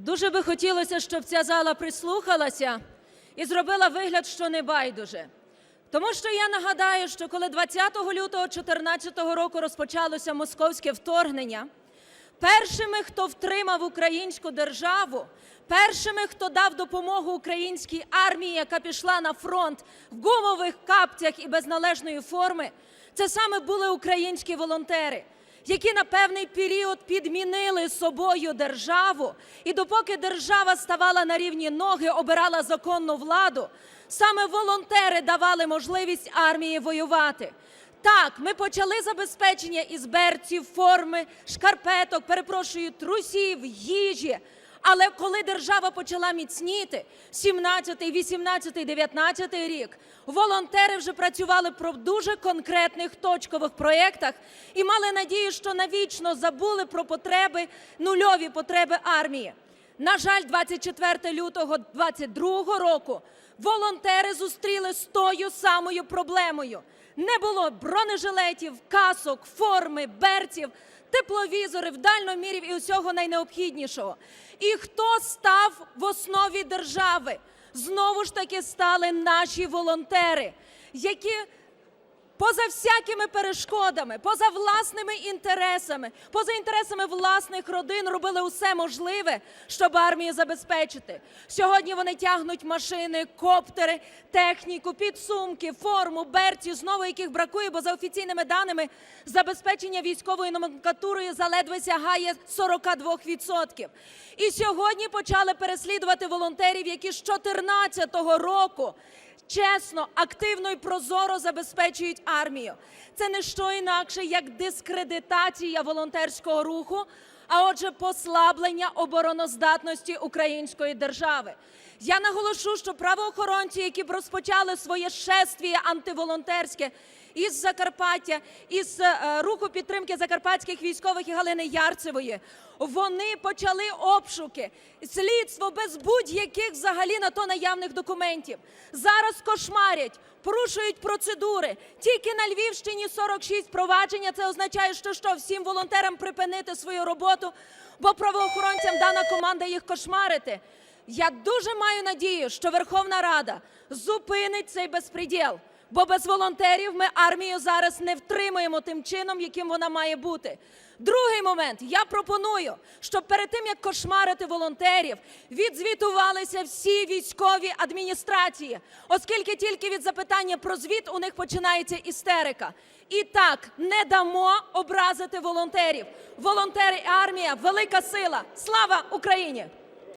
Дуже би хотілося, щоб ця зала прислухалася і зробила вигляд, що не байдуже. Тому що я нагадаю, що коли 20 лютого 2014 року розпочалося московське вторгнення, першими, хто втримав українську державу, першими, хто дав допомогу українській армії, яка пішла на фронт в гумових капцях і без належної форми, це саме були українські волонтери, які на певний період підмінили собою державу. І допоки держава ставала на рівні ноги, обирала законну владу, саме волонтери давали можливість армії воювати. Так, ми почали забезпечення ізберців, форми, шкарпеток, перепрошую, трусів, їжі. Але коли держава почала міцніти, 17, 18, 19 рік, волонтери вже працювали про дуже конкретних точкових проєктах і мали надію, що навічно забули про потреби, нульові потреби армії. На жаль, 24 лютого 2022 року волонтери зустріли з тою самою проблемою. Не було бронежилетів, касок, форми, берців, тепловізорів, дальномірів і усього найнеобхіднішого. І хто став в основі держави? Знову ж таки стали наші волонтери, які поза всякими перешкодами, поза власними інтересами, поза інтересами власних родин робили усе можливе, щоб армію забезпечити. Сьогодні вони тягнуть машини, коптери, техніку, підсумки, форму, берці, знову яких бракує, бо за офіційними даними забезпечення військовою номенклатурою заледве сягає 42%. І сьогодні почали переслідувати волонтерів, які з 2014 року чесно, активно і прозоро забезпечують армію. Це не що інакше, як дискредитація волонтерського руху, а отже, послаблення обороноздатності української держави. Я наголошу, що правоохоронці, які б розпочали своє шествіє антиволонтерське із Закарпаття, із е, руху підтримки закарпатських військових і Галини Ярцевої, вони почали обшуки, слідство без будь-яких взагалі на то наявних документів. Зараз кошмарять, порушують процедури. Тільки на Львівщині 46 провадження. Це означає, що що всім волонтерам припинити свою роботу, бо правоохоронцям дана команда їх кошмарити. Я дуже маю надію, що Верховна Рада зупинить цей безпреділ. Бо без волонтерів ми армію зараз не втримуємо тим чином, яким вона має бути. Другий момент. Я пропоную, щоб перед тим як кошмарити волонтерів, відзвітувалися всі військові адміністрації, оскільки тільки від запитання про звіт у них починається істерика. І так не дамо образити волонтерів. Волонтери і армія велика сила. Слава Україні!